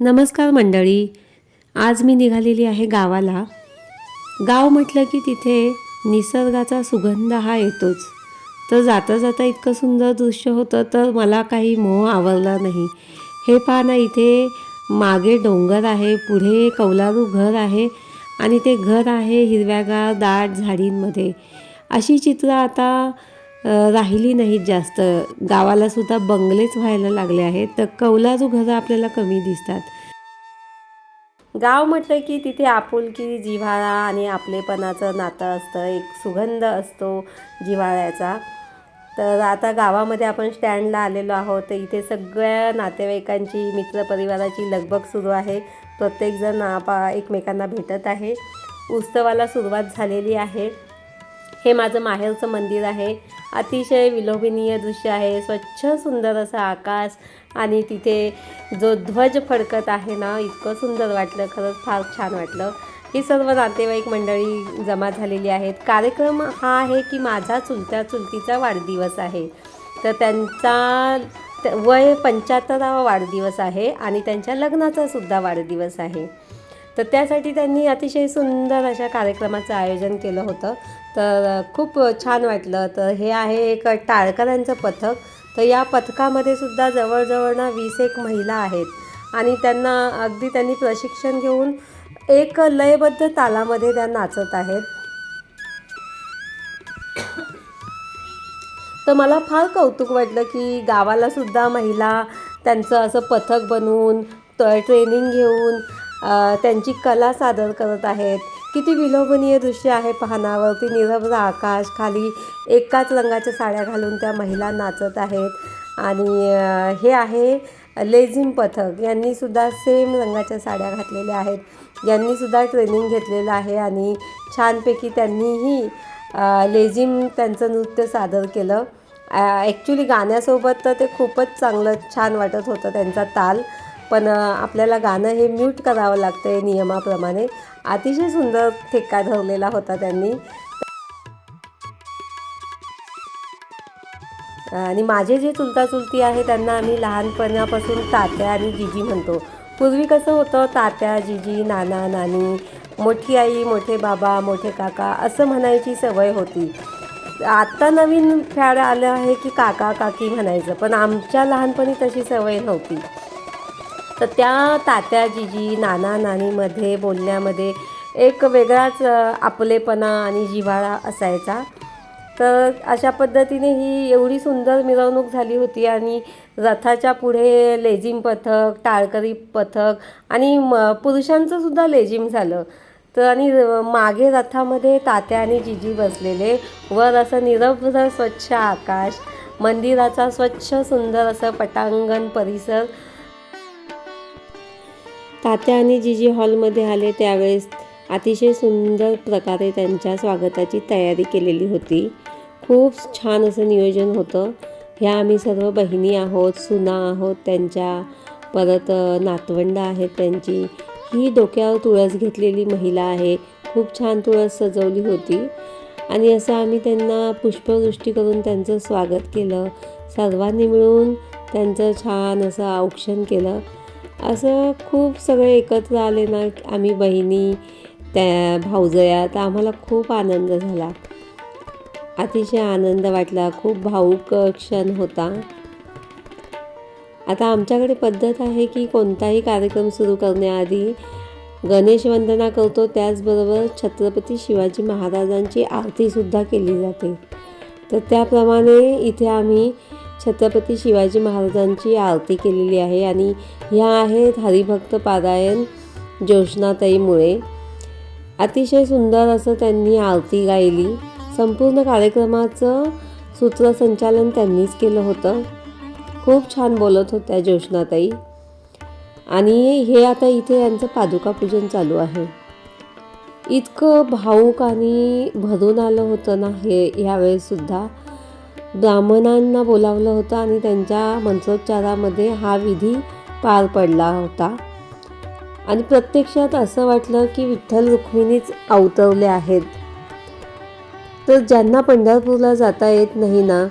नमस्कार मंडळी. आज मी निघालेली आहे गावाला. गाव म्हटलं की तिथे निसर्गाचा सुगंध हा येतोच. तर जाता जाता इतकं सुंदर दृश्य होतं तर मला काही मोह आवरला नाही. हे पहा ना इथे मागे डोंगर आहे पुढे कौलारू घर आहे आणि ते घर आहे हिरव्यागार दाट झाडींमध्ये. अशी चित्रं आता राहिली नाहीत जास्त. गावाला सुद्धा बंगलेच व्हायला लागले आहेत तर कौलारू घरं आपल्याला कमी दिसतात. गाव म्हटलं की तिथे आपुलकी जिव्हाळा आणि आपलेपणाचं नातं असतं. एक सुगंध असतो जिव्हाळ्याचा. तर आता गावामध्ये आपण स्टँडला आलेलो आहोत. तर इथे सगळ्या नातेवाईकांची मित्रपरिवाराची लगबग सुरू आहे. प्रत्येकजण आपा एकमेकांना भेटत आहे. उत्सवाला सुरुवात झालेली आहे. हे माझं माहेरचं मंदिर आहे. अतिशय विलोभनीय दृश्य आहे. स्वच्छ सुंदर असं आकाश आणि तिथे जो ध्वज फडकत आहे ना इतकं सुंदर वाटलं. खरंच फार छान वाटलं. ही सर्व नातेवाईक मंडळी जमा झालेली आहेत. कार्यक्रम हा आहे की माझा चुलत्या चुलतीचा वाढदिवस आहे. तर त्यांचा वय पंच्याहत्तरावा वाढदिवस आहे आणि त्यांच्या लग्नाचा सुद्धा वाढदिवस आहे. तर त्यासाठी त्यांनी अतिशय सुंदर अशा कार्यक्रमाचं आयोजन केलं होतं. तर खूप छान वाटलं. तर हे आहे एक टाळकरांचं पथक. तर या पथकामध्ये सुद्धा जवळजवळ ना वीस एक महिला आहेत. आणि त्यांना अगदी त्यांनी प्रशिक्षण घेऊन एक लयबद्ध तालामध्ये त्या नाचत आहेत. तर मला फार कौतुक वाटलं की गावाला सुद्धा महिला त्यांचं असं पथक बनवून ट्रेनिंग घेऊन त्यांची कला सादर करत आहेत. किती विलोभनीय दृश्य आहे पाहण्यावरती. निरभ्र आकाश खाली एकाच रंगाच्या साड्या घालून त्या महिला नाचत आहेत. आणि हे आहे लेझिम पथक यांनी सुद्धा सेम रंगाच्या साड्या घातलेल्या आहेत. यांनी सुद्धा ट्रेनिंग घेतलेलं आहे आणि छानपैकी त्यांनीही लेझिम त्यांचं नृत्य सादर केलं. ॲक्च्युली गाण्यासोबत तर ते खूपच चांगलं छान वाटत होतं त्यांचा ताल. पण आपल्याला गाणं हे म्यूट करावं लागतं आहे नियमाप्रमाणे. अतिशय सुंदर ठेका धरलेला होता त्यांनी. आणि माझे जे चुलता चुलती आहे त्यांना आम्ही लहानपणापासून तात्या आणि जिजी म्हणतो. पूर्वी कसं होतं तात्या जिजी नाना नानी मोठी आई मोठे बाबा मोठे काका असं म्हणायची सवय होती. आत्ता नवीन फॅड आलं आहे की काका काकी म्हणायचं पण आमच्या लहानपणी तशी सवय नव्हती. तर त्या तात्या जिजी नाना नानीमध्ये बोलण्यामध्ये एक वेगळाच आपलेपणा आणि जिव्हाळा असायचा. तर अशा पद्धतीने ही एवढी सुंदर मिरवणूक झाली होती आणि रथाच्या पुढे लेझिम पथक टाळकरी पथक आणि म पुरुषांचं सुद्धा लेझिम झालं. तर आणि मागे रथामध्ये तात्या आणि जिजी बसलेले. वर असं निरभ्र स्वच्छ आकाश मंदिराचा स्वच्छ सुंदर असं पटांगण परिसर. तात्या आणि जिजी हॉलमध्ये आले त्यावेळेस अतिशय सुंदर प्रकारे त्यांच्या स्वागताची तयारी केलेली होती. खूप छान असं नियोजन होतं. ह्या आम्ही सर्व बहिणी आहोत सुना आहोत त्यांच्या परत नातवंड आहेत त्यांची. ही डोक्यावर तुळस घेतलेली महिला आहे. खूप छान तुळस सजवली होती. आणि असं आम्ही त्यांना पुष्पवृष्टी करून त्यांचं स्वागत केलं. सर्वांनी मिळून त्यांचं छान असं औक्षण केलं. असं खूप सगळे एकत्र आले ना आम्ही बहिणी त्या भाऊजया तर आम्हाला खूप आनंद झाला. अतिशय आनंद वाटला. खूप भाऊक क्षण होता. आता आमच्याकडे पद्धत आहे की कोणताही कार्यक्रम सुरू करण्याआधी गणेश वंदना करतो. त्याचबरोबर छत्रपती शिवाजी महाराजांची आरतीसुद्धा केली जाते. तर त्याप्रमाणे इथे आम्ही छत्रपती शिवाजी महाराजांची आरती केलेली आहे आणि ह्या आहेत हरिभक्त पारायण ज्योत्स्नाताईमुळे. अतिशय सुंदर असं त्यांनी आरती गायली. संपूर्ण कार्यक्रमाचं सूत्रसंचालन त्यांनीच केलं होतं. खूप छान बोलत होत्या ज्योष्णाताई आणि हे आता इथे यांचं पादुका पूजन चालू आहे. इतकं भाऊक आणि भरून आलं होतं ना हे ह्यावेळेससुद्धा ब्राह्मणांना बोलावलं होतं आणि त्यांच्या मंत्रोच्चारामध्ये हा विधी पार पडला होता. आणि प्रत्यक्षात असं वाटलं की विठ्ठल रुक्मिणीच अवतरले आहेत. तर ज्यांना पंढरपूरला जाता येत नाही ना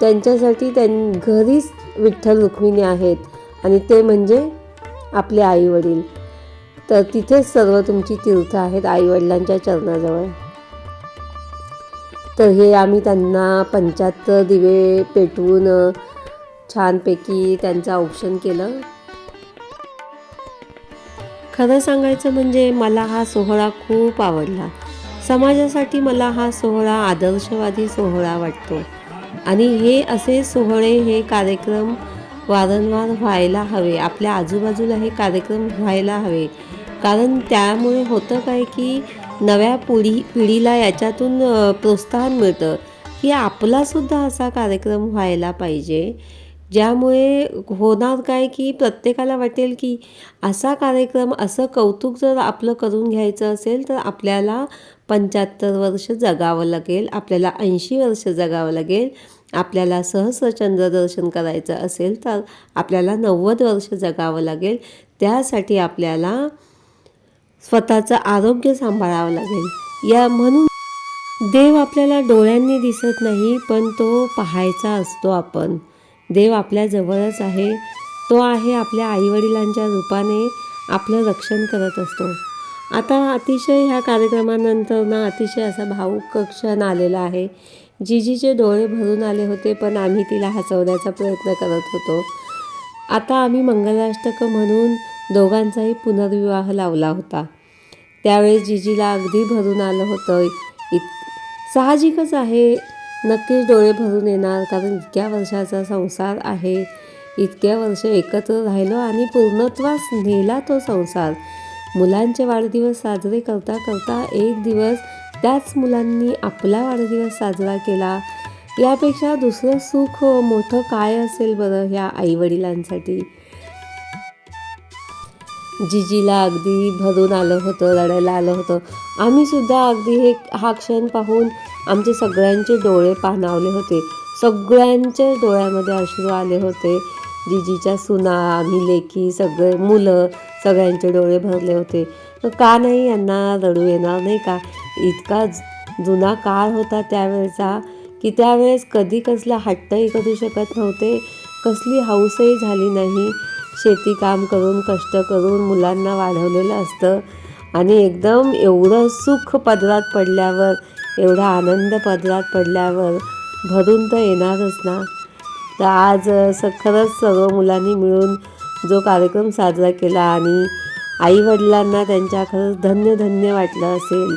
त्यांच्यासाठी त्यां घरीच विठ्ठल रुक्मिणी आहेत. आणि ते म्हणजे आपले आईवडील. तर तिथेच सर्व तुमची तीर्थ आहेत आईवडिलांच्या चरणाजवळ. तर हे आम्ही त्यांना पंच्याहत्तर दिवे पेटवून छानपैकी त्यांचं औक्षण केलं. खरं सांगायचं म्हणजे मला हा सोहळा खूप आवडला. समाजासाठी मला हा सोहळा आदर्शवादी सोहळा वाटतो. आणि हे असे सोहळे हे कार्यक्रम वारंवार व्हायला हवे. आपल्या आजूबाजूला हे कार्यक्रम व्हायला हवे. कारण त्यामुळे होतं काय की नव्या पिढी पिढीला याच्यातून प्रोत्साहन मिळतं. की आपलासुद्धा असा कार्यक्रम व्हायला पाहिजे. ज्यामुळे होणार काय की प्रत्येकाला वाटेल की असा कार्यक्रम असं कौतुक जर आपलं करून घ्यायचं असेल तर आपल्याला पंच्याहत्तर वर्ष जगावं लागेल आपल्याला ऐंशी वर्ष जगावं लागेल आपल्याला सहस्रचंद्र दर्शन करायचं असेल तर आपल्याला नव्वद वर्ष जगावं लागेल. त्यासाठी आपल्याला स्वतःचं आरोग्य सांभाळावं लागेल. या म्हणून देव आपल्याला डोळ्यांनी दिसत नाही पण तो पाहायचा असतो आपण. देव आपल्या जवळच आहे. तो आहे आपल्या आईवडिलांच्या रूपाने आपलं रक्षण करत असतो. आता अतिशय ह्या कार्यक्रमानंतर ना अतिशय असा भावुक क्षण आलेला आहे. जिजीचे डोळे भरून आले होते पण आम्ही तिला हसवण्याचा प्रयत्न करत होतो. आता आम्ही मंगलाष्टकं म्हणून दोघांचाही पुनर्विवाह लावला होता. त्यावेळेस जिजीला अगदी भरून आलं होतं. इत साहजिकच आहे. नक्कीच डोळे भरून येणार कारण इतक्या वर्षाचा संसार आहे. इतक्या वर्ष एकत्र राहिलो आणि पूर्णत्वास नेला तो संसार. मुलांचे वाढदिवस साजरे करता करता एक दिवस त्याच मुलांनी आपला वाढदिवस साजरा केला. यापेक्षा दुसरं सुख मोठं काय असेल बरं ह्या आईवडिलांसाठी? जिजीला अगदी भरून आलं होतं रडायला आलं होतं. आम्ही सुद्धा अगदी हे हा क्षण पाहून आमचे सगळ्यांचे डोळे पाणावले होते. सगळ्यांच्या डोळ्यामध्ये अश्रू आले होते. जिजीच्या सुना आम्ही लेकी सगळे मुलं सगळ्यांचे डोळे भरले होते. तर का नाही यांना रडू येणार नाही का? इतका जुना काळ होता त्यावेळचा की त्यावेळेस कधी कसला हट्टही करू शकत नव्हते. कसली हौसही झाली नाही. शेती काम करून कष्ट करून मुलांना वाढवलेलं असतं. आणि एकदम एवढं सुख पदरात पडल्यावर एवढा आनंद पदरात पडल्यावर भरून तर येणारच ना. तर आज स खरंच सर्व मुलांनी मिळून जो कार्यक्रम साजरा केला आणि आईवडिलांना त्यांच्या खरंच धन्य धन्य वाटलं असेल.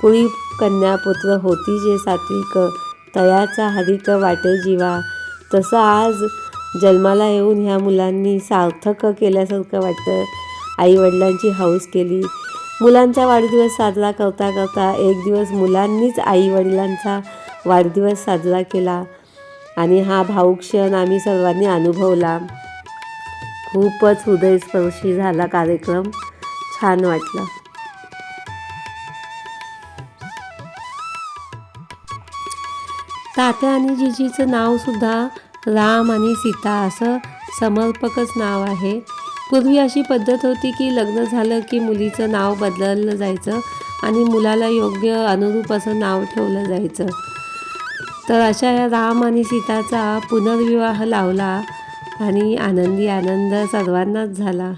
कुळी कन्या पुत्र होती जे सात्विक तयाचा हरिक वाटे जीवा. तसं आज जन्माला येऊन ह्या मुलांनी सार्थक केल्यासारखं वाटतं. आईवडिलांची हौस केली. मुलांचा वाढदिवस साजरा करता करता एक दिवस मुलांनीच आईवडिलांचा वाढदिवस साजरा केला. आणि हा भाऊक क्षण आम्ही सर्वांनी अनुभवला. खूपच हृदयस्पर्शी झाला कार्यक्रम. छान वाटला. तात्या आणि जिजीचं नावसुद्धा राम आणि सीता असं समर्पकच नाव आहे. पूर्वी अशी पद्धत होती की लग्न झालं की मुलीचं नाव बदललं जायचं आणि मुलाला योग्य अनुरूप असं नाव ठेवलं जायचं. तर अशा राम आणि सीताचा पुनर्विवाह लावला आणि आनंदी आनंद सर्वांनाच झाला.